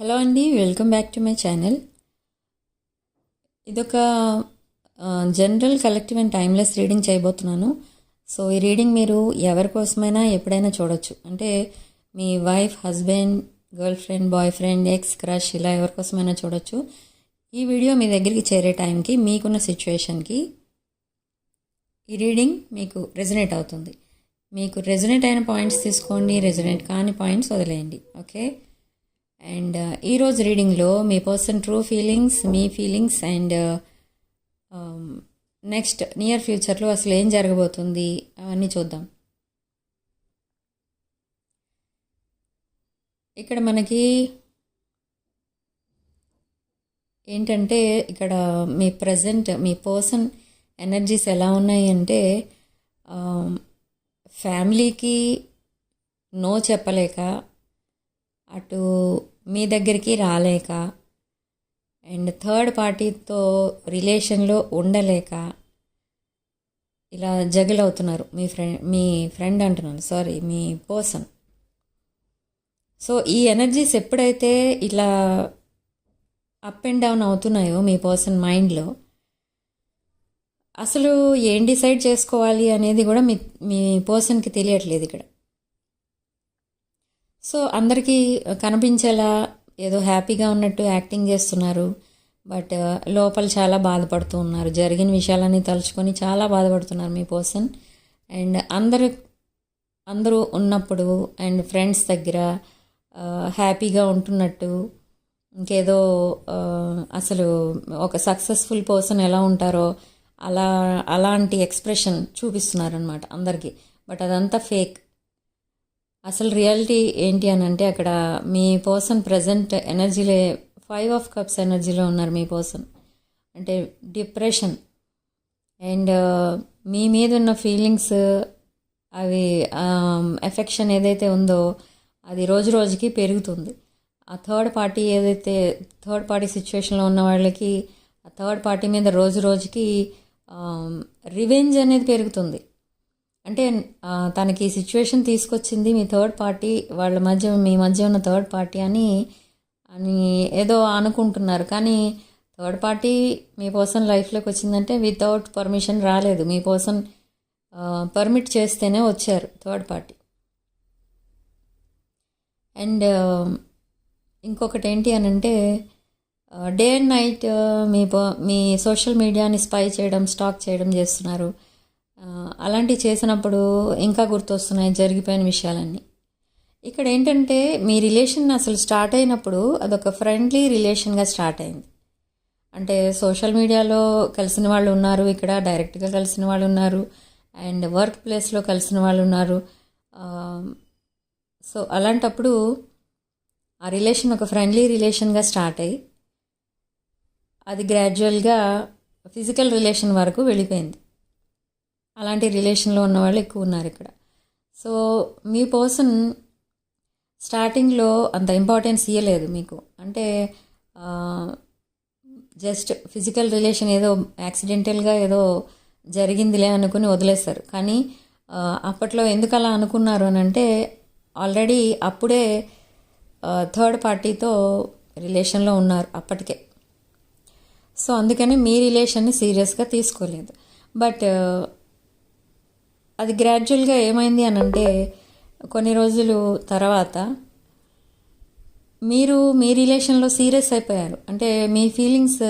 Hello అండి welcome back to my channel. ఇదొక general collective and timeless reading చేయబోతున్నాను. So ఈ రీడింగ్ మీరు ఎవరి కోసమైనా ఎప్పుడైనా చూడొచ్చు. అంటే మీ wife husband girlfriend boyfriend ex crush ఇలా ఎవరి కోసమైనా చూడొచ్చు. ఈ వీడియో మీ దగ్గరికి చేరే టైంకి మీకున్న సిచ్యువేషన్కి ఈ రీడింగ్ మీకు రెజనేట్ అవుతుంది. మీకు రెజనేట్ అయిన పాయింట్స్ తీసుకోండి రెజనేట్ కాని పాయింట్స్ వదిలేయండి. ఓకే? అండ్ ఈరోజు రీడింగ్లో మీ పర్సన్ ట్రూ ఫీలింగ్స్ మీ ఫీలింగ్స్ అండ్ నెక్స్ట్ నియర్ ఫ్యూచర్లో అసలు ఏం జరగబోతుంది అవన్నీ చూద్దాం. ఇక్కడ మనకి ఏంటంటే ఇక్కడ మీ ప్రజెంట్ మీ పర్సన్ ఎనర్జీస్ ఎలా ఉన్నాయి అంటే ఫ్యామిలీకి నో చెప్పలేక అటు మీ దగ్గరికి రాలేక అండ్ థర్డ్ పార్టీతో రిలేషన్లో ఉండలేక ఇలా జగిల్ అవుతున్నారు. మీ ఫ్రెండ్ మీ ఫ్రెండ్ అంటున్నాను సారీ మీ పర్సన్. సో ఈ ఎనర్జీస్ ఎప్పుడైతే ఇలా అప్ అండ్ డౌన్ అవుతున్నాయో మీ పర్సన్ మైండ్లో అసలు ఏం డిసైడ్ చేసుకోవాలి అనేది కూడా మీ మీ పర్సన్కి తెలియట్లేదు ఇక్కడ. సో అందరికీ కనిపించేలా ఏదో హ్యాపీగా ఉన్నట్టు యాక్టింగ్ చేస్తున్నారు. బట్ uh, లోపల చాలా బాధపడుతూ ఉన్నారు. జరిగిన విషయాలన్నీ తలుచుకొని చాలా బాధపడుతున్నారు మీ పర్సన్. అండ్ అందరు అందరూ ఉన్నప్పుడు అండ్ ఫ్రెండ్స్ దగ్గర uh, హ్యాపీగా ఉంటున్నట్టు ఇంకేదో uh, అసలు ఒక సక్సెస్ఫుల్ పర్సన్ ఎలా ఉంటారో అలా అలాంటి ఎక్స్ప్రెషన్ చూపిస్తున్నారనమాట అందరికీ. బట్ అదంతా ఫేక్. అసలు రియాలిటీ ఏంటి అని అంటే అక్కడ మీ పర్సన్ ప్రజెంట్ ఎనర్జీలే ఫైవ్ ఆఫ్ కప్స్ ఎనర్జీలో ఉన్నారు మీ పర్సన్. అంటే డిప్రెషన్. అండ్ మీ మీద ఉన్న ఫీలింగ్స్ అవి ఎఫెక్షన్ ఏదైతే ఉందో అది రోజు రోజుకి పెరుగుతుంది. ఆ థర్డ్ పార్టీ ఏదైతే థర్డ్ పార్టీ సిచ్యువేషన్లో ఉన్న వాళ్ళకి ఆ థర్డ్ పార్టీ మీద రోజు రోజుకి రివెంజ్ అనేది పెరుగుతుంది. అంటే తనకి ఈ సిచ్యువేషన్ తీసుకొచ్చింది మీ థర్డ్ పార్టీ వాళ్ళ మధ్య మీ మధ్య ఉన్న థర్డ్ పార్టీ అని అని ఏదో అనుకుంటున్నారు. కానీ థర్డ్ పార్టీ మీ పర్సన్ లైఫ్లోకి వచ్చిందంటే వితౌట్ పర్మిషన్ రాలేదు. మీ పర్సన్ పర్మిట్ చేస్తేనే వచ్చారు థర్డ్ పార్టీ అండ్ ఇంకొకటి ఏంటి అని అంటే డే అండ్ నైట్ మీ మీ సోషల్ మీడియాని స్పై చేయడం స్టాక్ చేయడం చేస్తున్నారు. అలాంటివి చేసినప్పుడు ఇంకా గుర్తొస్తున్నాయి జరిగిపోయిన విషయాలన్నీ. ఇక్కడ ఏంటంటే మీ రిలేషన్ అసలు స్టార్ట్ అయినప్పుడు అదొక ఫ్రెండ్లీ రిలేషన్గా స్టార్ట్ అయింది. అంటే సోషల్ మీడియాలో కలిసిన వాళ్ళు ఉన్నారు ఇక్కడ డైరెక్ట్గా కలిసిన వాళ్ళు ఉన్నారు అండ్ వర్క్ ప్లేస్లో కలిసిన వాళ్ళు ఉన్నారు. సో అలాంటప్పుడు ఆ రిలేషన్ ఒక ఫ్రెండ్లీ రిలేషన్గా స్టార్ట్ అయ్యి అది గ్రాడ్యువల్గా ఫిజికల్ రిలేషన్ వరకు వెళ్ళిపోయింది. అలాంటి రిలేషన్లో ఉన్న వాళ్ళు ఎక్కువ ఉన్నారు ఇక్కడ. సో మీ పర్సన్ స్టార్టింగ్లో అంత ఇంపార్టెన్స్ ఇవ్వలేదు మీకు. అంటే జస్ట్ ఫిజికల్ రిలేషన్ ఏదో యాక్సిడెంటల్గా ఏదో జరిగిందిలే అనుకుని వదిలేస్తారు. కానీ అప్పట్లో ఎందుకు అలా అనుకున్నారు అని అంటే ఆల్రెడీ అప్పుడే థర్డ్ పార్టీతో రిలేషన్లో ఉన్నారు అప్పటికే. సో అందుకని మీ రిలేషన్ని సీరియస్గా తీసుకోలేదు. బట్ అది గ్రాడ్యువల్గా ఏమైంది అని అంటే కొన్ని రోజులు తర్వాత మీరు మీ రిలేషన్లో సీరియస్ అయిపోయారు. అంటే మీ ఫీలింగ్స్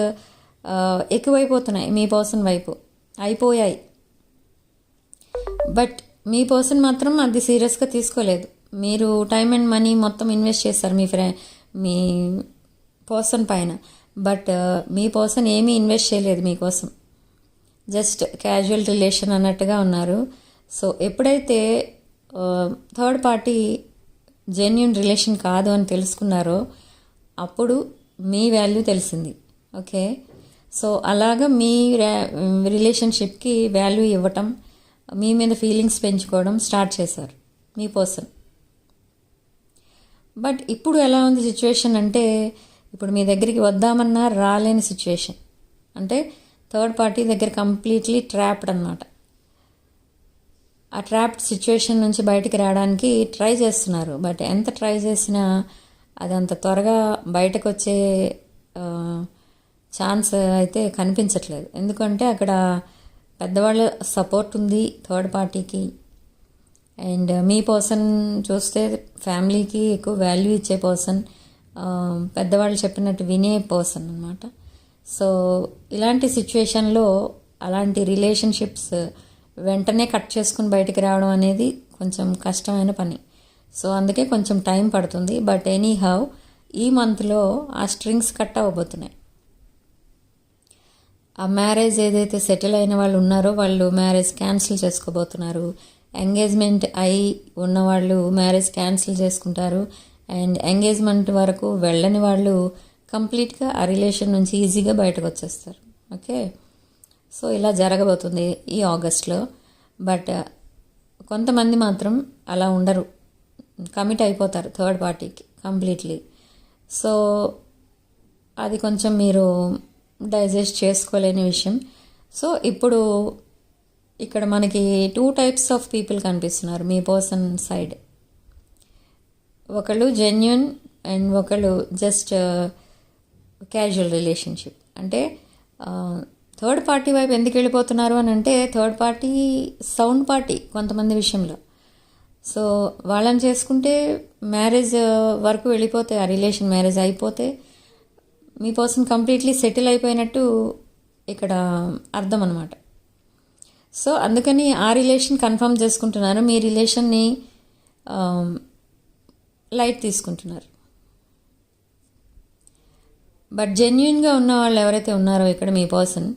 ఎక్కువైపోతున్నాయి మీ పర్సన్ వైపు. అయిపోయాయి. బట్ మీ పర్సన్ మాత్రం అది సీరియస్గా తీసుకోలేదు. మీరు టైం అండ్ మనీ మొత్తం ఇన్వెస్ట్ చేస్తారు మీ ఫ్రె మీ పర్సన్ పైన. బట్ మీ పర్సన్ ఏమీ ఇన్వెస్ట్ చేయలేదు మీకోసం. జస్ట్ క్యాజువల్ రిలేషన్ అన్నట్టుగా ఉన్నారు. సో ఎప్పుడైతే థర్డ్ పార్టీ జెన్యున్ రిలేషన్ కాదు అని తెలుసుకున్నారో అప్పుడు మీ వాల్యూ తెలిసింది. ఓకే? సో అలాగా మీ రిలేషన్షిప్కి వాల్యూ ఇవ్వటం మీ మీద ఫీలింగ్స్ పెంచుకోవడం స్టార్ట్ చేశారు మీ పర్సన్ బట్ ఇప్పుడు ఎలా ఉంది సిచ్యువేషన్ అంటే ఇప్పుడు మీ దగ్గరికి వద్దామన్నా రాలేని సిచ్యువేషన్ అంటే థర్డ్ పార్టీ దగ్గర కంప్లీట్లీ ట్రాప్డ్ అనమాట ఆ ట్రాప్డ్ సిచ్యువేషన్ నుంచి బయటికి రావడానికి ట్రై చేస్తున్నారు. బట్ ఎంత ట్రై చేసినా అది అంత త్వరగా బయటకు వచ్చే ఛాన్స్ అయితే కనిపించట్లేదు. ఎందుకంటే అక్కడ పెద్దవాళ్ళ సపోర్ట్ ఉంది థర్డ్ పార్టీకి. అండ్ మీ పర్సన్ చూస్తే ఫ్యామిలీకి ఎక్కువ వాల్యూ ఇచ్చే పర్సన్ పెద్దవాళ్ళు చెప్పినట్టు వినే పర్సన్ అనమాట సో ఇలాంటి సిచ్యువేషన్లో అలాంటి రిలేషన్షిప్స్ వెంటనే కట్ చేసుకుని బయటికి రావడం అనేది కొంచెం కష్టమైన పని. సో అందుకే కొంచెం టైం పడుతుంది. బట్ ఎనీ హౌ ఈ మంత్లో ఆ స్ట్రింగ్స్ కట్ అవ్వబోతున్నాయి. ఆ మ్యారేజ్ ఏదైతే సెటిల్ అయిన వాళ్ళు ఉన్నారో వాళ్ళు మ్యారేజ్ క్యాన్సిల్ చేసుకోబోతున్నారు. ఎంగేజ్మెంట్ అయి ఉన్నవాళ్ళు మ్యారేజ్ క్యాన్సిల్ చేసుకుంటారు. అండ్ ఎంగేజ్మెంట్ వరకు వెళ్ళని వాళ్ళు కంప్లీట్గా ఆ రిలేషన్ నుంచి ఈజీగా బయటకు వచ్చేస్తారు. ఓకే? సో ఇలా జరగబోతుంది ఈ ఆగస్ట్లో. బట్ uh, కొంతమంది మాత్రం అలా ఉండరు. కమిట్ అయిపోతారు థర్డ్ పార్టీకి కంప్లీట్లీ. సో అది కొంచెం మీరు డైజెస్ట్ చేసుకోలేని విషయం. సో ఇప్పుడు ఇక్కడ మనకి టూ టైప్స్ ఆఫ్ పీపుల్ కనిపిస్తున్నారు మీ పర్సన్ సైడ్. ఒకళ్ళు జెన్యున్ అండ్ ఒకళ్ళు జస్ట్ uh, క్యాజువల్ రిలేషన్షిప్. అంటే uh, థర్డ్ పార్టీ వైపు ఎందుకు వెళ్ళిపోతున్నారు అని అంటే థర్డ్ పార్టీ సౌండ్ పార్టీ కొంతమంది విషయంలో. సో వాళ్ళని చేసుకుంటే మ్యారేజ్ వరకు వెళ్ళిపోతే ఆ రిలేషన్ మ్యారేజ్ అయిపోతే మీ పర్సన్ కంప్లీట్లీ సెటిల్ అయిపోయినట్టు ఇక్కడ అర్థం అనమాట సో అందుకని ఆ రిలేషన్ కన్ఫర్మ్ చేసుకుంటున్నారు. మీ రిలేషన్ని లైట్ తీసుకుంటున్నారు. బట్ జెన్యున్గా ఉన్న వాళ్ళు ఎవరైతే ఉన్నారో ఇక్కడ మీ పర్సన్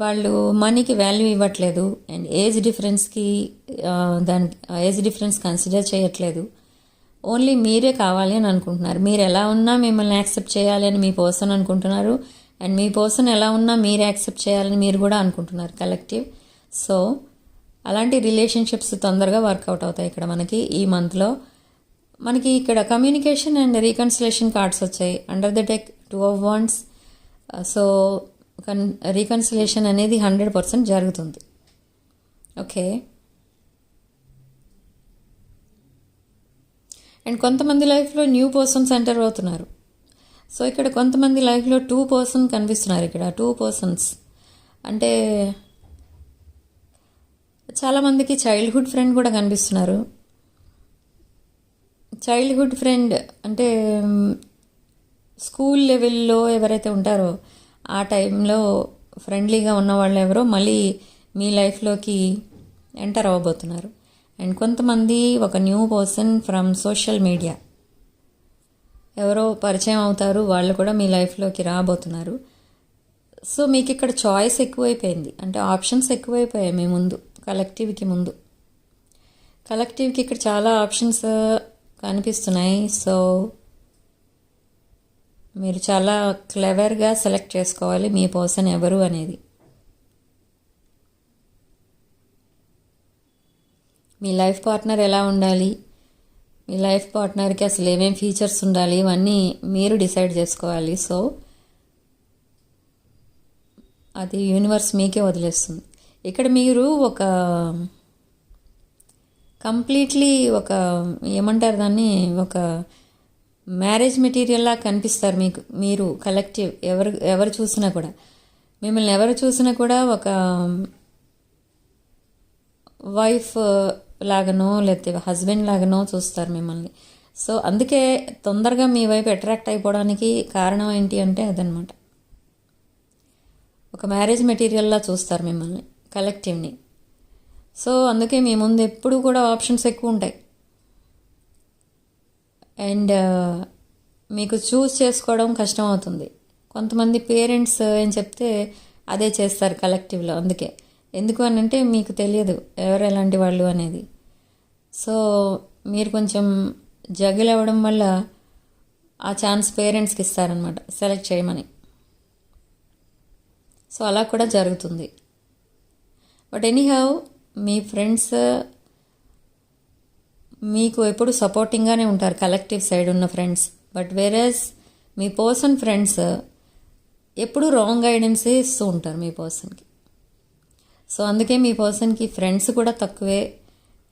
వాళ్ళు మనీకి వాల్యూ ఇవ్వట్లేదు అండ్ ఏజ్ డిఫరెన్స్కి దాని ఏజ్ డిఫరెన్స్ కన్సిడర్ చేయట్లేదు. ఓన్లీ మీరే కావాలి అని అనుకుంటున్నారు. మీరు ఎలా ఉన్నా మిమ్మల్ని యాక్సెప్ట్ చేయాలి అని మీ పర్సన్ అనుకుంటున్నారు అండ్ మీ పర్సన్ ఎలా ఉన్నా మీరు యాక్సెప్ట్ చేయాలని మీరు కూడా అనుకుంటున్నారు కలెక్టివ్ సో అలాంటి రిలేషన్షిప్స్ తొందరగా వర్కౌట్ అవుతాయి ఇక్కడ మనకి ఈ మంత్లో మనకి ఇక్కడ కమ్యూనికేషన్ అండ్ రీకన్సిలేషన్ కార్డ్స్ వచ్చాయి. Under the tech two of wands so కన్ రీకన్సిలేషన్ అనేది హండ్రెడ్ పర్సెంట్ జరుగుతుంది. ఓకే అండ్ కొంతమంది లైఫ్లో న్యూ పర్సన్స్ ఎంటర్ అవుతున్నారు. సో ఇక్కడ కొంతమంది లైఫ్లో టూ పర్సన్ కనిపిస్తున్నారు ఇక్కడ టూ పర్సన్స్ అంటే చాలామందికి చైల్డ్హుడ్ ఫ్రెండ్ కూడా కనిపిస్తున్నారు. చైల్డ్హుడ్ ఫ్రెండ్ అంటే స్కూల్ లెవెల్లో ఎవరైతే ఉంటారో ఆ టైంలో ఫ్రెండ్లీగా ఉన్న వాళ్ళు ఎవరో మళ్ళీ మీ లైఫ్లోకి ఎంటర్ అవ్వబోతున్నారు. అండ్ కొంతమంది ఒక new person from social media. ఎవరో పరిచయం అవుతారు వాళ్ళు కూడా మీ లైఫ్లోకి రాబోతున్నారు. సో మీకు ఇక్కడ చాయిస్ ఎక్కువైపోయింది. అంటే ఆప్షన్స్ ఎక్కువైపోయాయి మీ ముందు కలెక్టివ్కి ముందు. కలెక్టివ్కి ఇక్కడ చాలా ఆప్షన్స్ కనిపిస్తున్నాయి. సో మీరు చాలా క్లెవర్గా సెలెక్ట్ చేసుకోవాలి మీ పర్సన్ ఎవరు అనేది. మీ లైఫ్ పార్ట్నర్ ఎలా ఉండాలి? మీ లైఫ్ పార్ట్నర్కి అసలు ఏమేమి ఫీచర్స్ ఉండాలి? ఇవన్నీ మీరు డిసైడ్ చేసుకోవాలి. సో అది యూనివర్స్ మీకే వదిలేస్తుంది. ఇక్కడ మీరు ఒక కంప్లీట్లీ ఒక ఏమంటారు దాన్ని? ఒక మ్యారేజ్ మెటీరియల్లా కనిపిస్తారు మీకు మీరు కలెక్టివ్ ఎవరు ఎవరు చూసినా కూడా. మిమ్మల్ని ఎవరు చూసినా కూడా ఒక um, వైఫ్ uh, లాగానో లేకపోతే హస్బెండ్ లాగానో చూస్తారు మిమ్మల్ని. సో అందుకే తొందరగా మీ వైపు అట్రాక్ట్ అయిపోవడానికి కారణం ఏంటి అంటే అదనమాట ఒక మ్యారేజ్ మెటీరియల్లా చూస్తారు మిమ్మల్ని కలెక్టివ్ని సో అందుకే మీ ముందు ఎప్పుడు కూడా ఆప్షన్స్ ఎక్కువ ఉంటాయి. అండ్ మీకు చూస్ చేసుకోవడం కష్టం అవుతుంది. కొంతమంది పేరెంట్స్ ఏం చెప్తే అదే చేస్తారు కలెక్టివ్లో అందుకే. ఎందుకు అని అంటే మీకు తెలియదు ఎవరు ఎలాంటి వాళ్ళు అనేది. సో మీరు కొంచెం జగిల్ అవ్వడం వల్ల ఆ ఛాన్స్ పేరెంట్స్కి ఇస్తారనమాట సెలెక్ట్ చేయమని. సో అలా కూడా జరుగుతుంది. బట్ ఎనీహౌ మీ ఫ్రెండ్స్ మీకు ఎప్పుడు సపోర్టింగ్గానే ఉంటారు కలెక్టివ్ సైడ్ ఉన్న ఫ్రెండ్స్ బట్ వేరేస్ మీ పర్సన్ ఫ్రెండ్స్ ఎప్పుడు రాంగ్ గైడెన్సే ఇస్తూ ఉంటారు మీ పర్సన్కి సో అందుకే మీ పర్సన్కి ఫ్రెండ్స్ కూడా తక్కువే.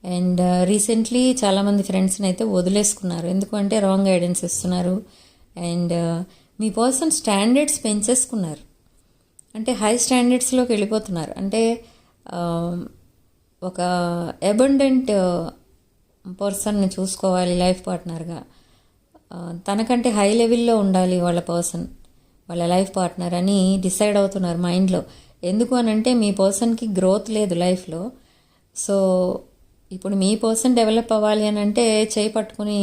అండ్ రీసెంట్లీ చాలామంది ఫ్రెండ్స్ని అయితే వదిలేసుకున్నారు. ఎందుకంటే రాంగ్ గైడెన్స్ ఇస్తున్నారు. అండ్ uh, మీ పర్సన్ స్టాండర్డ్స్ పెంచేసుకున్నారు. అంటే హై స్టాండర్డ్స్లోకి వెళ్ళిపోతున్నారు. అంటే um, ఒక అబండెంట్ పర్సన్ని చూసుకోవాలి లైఫ్ పార్ట్నర్గా. తనకంటే హై లెవెల్లో ఉండాలి వాళ్ళ పర్సన్ వాళ్ళ లైఫ్ పార్ట్నర్ అని డిసైడ్ అవుతున్నారు మైండ్లో. ఎందుకు అని అంటే మీ పర్సన్కి గ్రోత్ లేదు లైఫ్లో. సో ఇప్పుడు మీ పర్సన్ డెవలప్ అవ్వాలి అని అంటే చేయి పట్టుకుని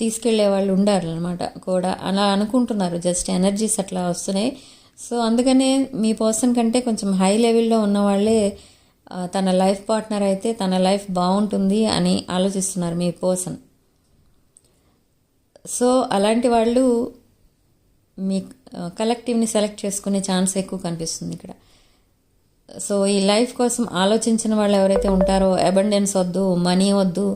తీసుకెళ్ళే వాళ్ళు ఉండారు అనమాట కూడా. అలా అనుకుంటున్నారు జస్ట్ ఎనర్జీస్ అట్లా వస్తున్నాయి. సో అందుకనే మీ పర్సన్ కంటే కొంచెం హై లెవెల్లో ఉన్న వాళ్ళే తన లైఫ్ పార్ట్నర్ అయితే తన లైఫ్ బాగుంటుంది అని ఆలోచిస్తున్నారు మీ పర్సన్ సో అలాంటి వాళ్ళు మీ కలెక్టివ్ని సెలెక్ట్ చేసుకునే ఛాన్స్ ఎక్కువ కనిపిస్తుంది ఇక్కడ. సో ఈ లైఫ్ కోసం ఆలోచించిన వాళ్ళు ఎవరైతే ఉంటారో అబండెన్స్ వద్దు మనీ వద్దు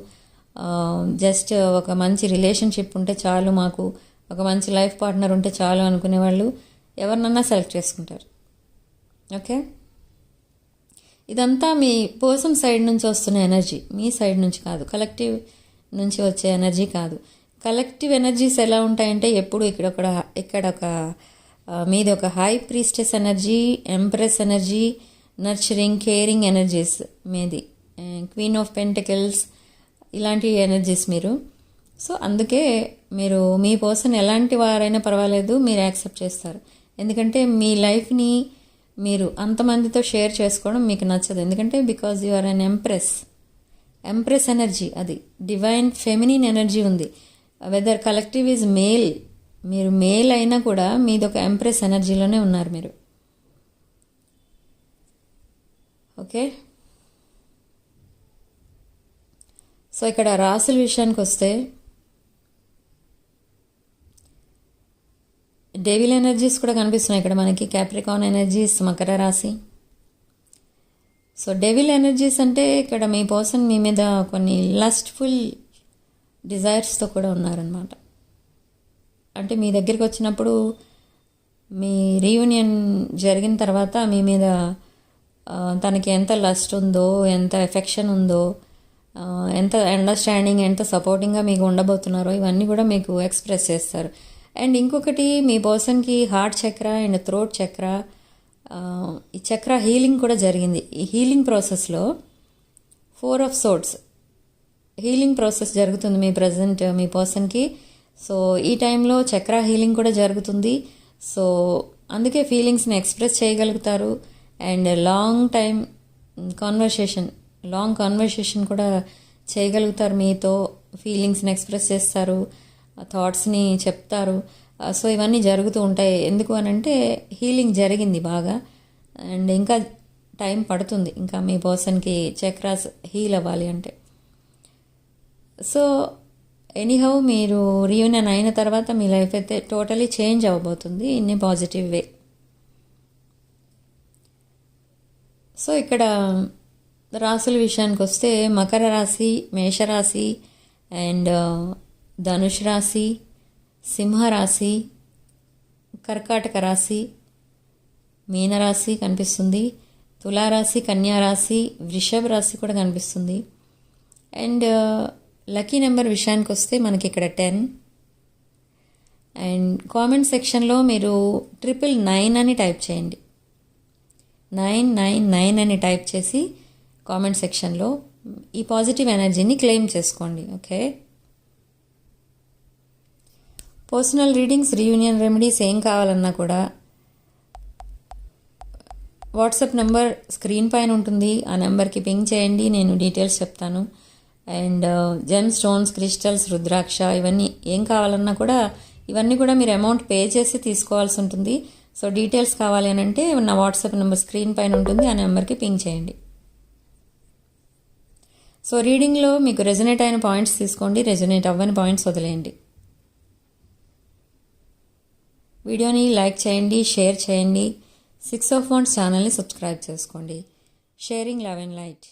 జస్ట్ ఒక మంచి రిలేషన్షిప్ ఉంటే చాలు మాకు ఒక మంచి లైఫ్ పార్ట్నర్ ఉంటే చాలు అనుకునే వాళ్ళు ఎవరినన్నా సెలెక్ట్ చేసుకుంటారు. ఓకే ఇదంతా మీ పర్సన్ సైడ్ నుంచి వస్తున్న ఎనర్జీ. మీ సైడ్ నుంచి కాదు. కలెక్టివ్ నుంచి వచ్చే ఎనర్జీ కాదు. కలెక్టివ్ ఎనర్జీస్ ఎలా ఉంటాయంటే ఎప్పుడు ఇక్కడ ఒక ఇక్కడ ఒక మీద మీది ఒక high priestess energy empress energy nurturing caring energies మీది. క్వీన్ ఆఫ్ పెంటకల్స్ ఇలాంటి ఎనర్జీస్ మీరు. సో అందుకే మీరు మీ పర్సన్ ఎలాంటి వారైనా పర్వాలేదు మీరు యాక్సెప్ట్ చేస్తారు. ఎందుకంటే మీ లైఫ్ని మీరు అంతమందితో షేర్ చేసుకోవడం మీకు నచ్చదు. ఎందుకంటే because you are an empress. Empress energy అది. డివైన్ ఫెమినిన్ ఎనర్జీ ఉంది. Whether collective is male. మీరు మేల్ అయినా కూడా మీది ఒక ఎంప్రెస్ ఎనర్జీలోనే ఉన్నారు మీరు. ఓకే? సో ఇక్కడ రాసుల విషయానికి వస్తే డేవిల్ ఎనర్జీస్ కూడా కనిపిస్తున్నాయి ఇక్కడ మనకి. క్యాప్రికాన్ ఎనర్జీస్ మకర రాశి. సో డెవిల్ ఎనర్జీస్ అంటే ఇక్కడ మీ పర్సన్ మీ మీద కొన్ని లస్ట్ఫుల్ డిజైర్స్తో కూడా ఉన్నారనమాట అంటే మీ దగ్గరికి వచ్చినప్పుడు మీ రీయూనియన్ జరిగిన తర్వాత మీ మీద తనకి ఎంత లస్ట్ ఉందో ఎంత ఎఫెక్షన్ ఉందో ఎంత అండర్స్టాండింగ్ ఎంత సపోర్టింగ్గా మీకు ఉండబోతున్నారో ఇవన్నీ కూడా మీకు ఎక్స్ప్రెస్ చేస్తారు. అండ్ ఇంకొకటి మీ పర్సన్కి heart chakra and throat chakra ఈ చక్ర హీలింగ్ కూడా జరిగింది. ఈ హీలింగ్ ప్రాసెస్లో four of swords healing process జరుగుతుంది మీ ప్రజెంట్ మీ పర్సన్కి. సో ఈ టైంలో చక్ర హీలింగ్ కూడా జరుగుతుంది. సో అందుకే ఫీలింగ్స్ని ఎక్స్ప్రెస్ చేయగలుగుతారు. And long time conversation long conversation కూడా చేయగలుగుతారు. మీతో ఫీలింగ్స్ని ఎక్స్ప్రెస్ చేస్తారు. థాట్స్ని చెప్తారు. సో ఇవన్నీ జరుగుతూ ఉంటాయి. ఎందుకు అని అంటే హీలింగ్ జరిగింది బాగా. అండ్ ఇంకా టైం పడుతుంది. ఇంకా మీ పర్సన్కి చక్రాస్ హీల్ అవ్వాలి అంటే. సో ఎనీహౌ మీరు రీయూనియన్ అయిన తర్వాత మీ లైఫ్ అయితే టోటలీ చేంజ్ అవ్వబోతుంది in a positive way so ఇక్కడ రాసుల విషయానికి వస్తే మకర రాశి మేషరాశి అండ్ ధనుష్ రాశి సింహరాశి కర్కాటక రాశి మీనరాశి కనిపిస్తుంది. తులారాశి కన్యారాశి వృషభ రాశి కూడా కనిపిస్తుంది. అండ్ లక్కీ నెంబర్ విషయానికి వస్తే మనకి ఇక్కడ టెన్. అండ్ కామెంట్ సెక్షన్లో మీరు ట్రిపుల్ నైన్ అని టైప్ చేయండి. నైన్ నైన్ నైన్ అని టైప్ చేసి కామెంట్ సెక్షన్లో ఈ పాజిటివ్ ఎనర్జీని క్లెయిమ్ చేసుకోండి okay? Personal readings reunion remedies ఏం కావాలన్నా కూడా వాట్సాప్ నెంబర్ స్క్రీన్ పైన ఉంటుంది. ఆ నెంబర్కి పింక్ చేయండి. నేను డీటెయిల్స్ చెప్తాను. And gem stones crystals rudraksha ఇవన్నీ ఏం కావాలన్నా కూడా ఇవన్నీ కూడా మీరు అమౌంట్ పే చేసి తీసుకోవాల్సి ఉంటుంది. సో డీటెయిల్స్ కావాలి అని అంటే నా వాట్సాప్ నెంబర్ స్క్రీన్ పైన ఉంటుంది. ఆ నెంబర్కి పింక్ చేయండి. సో రీడింగ్లో మీకు రెజనేట్ అయిన పాయింట్స్ తీసుకోండి. రెజనేట్ అవ్వని పాయింట్స్ వదిలేయండి. వీడియోని లైక్ చేయండి షేర్ చేయండి. సిక్స్ ఆఫ్ వన్స్ ఛానల్ని సబ్స్క్రైబ్ చేసుకోండి. Sharing love and light.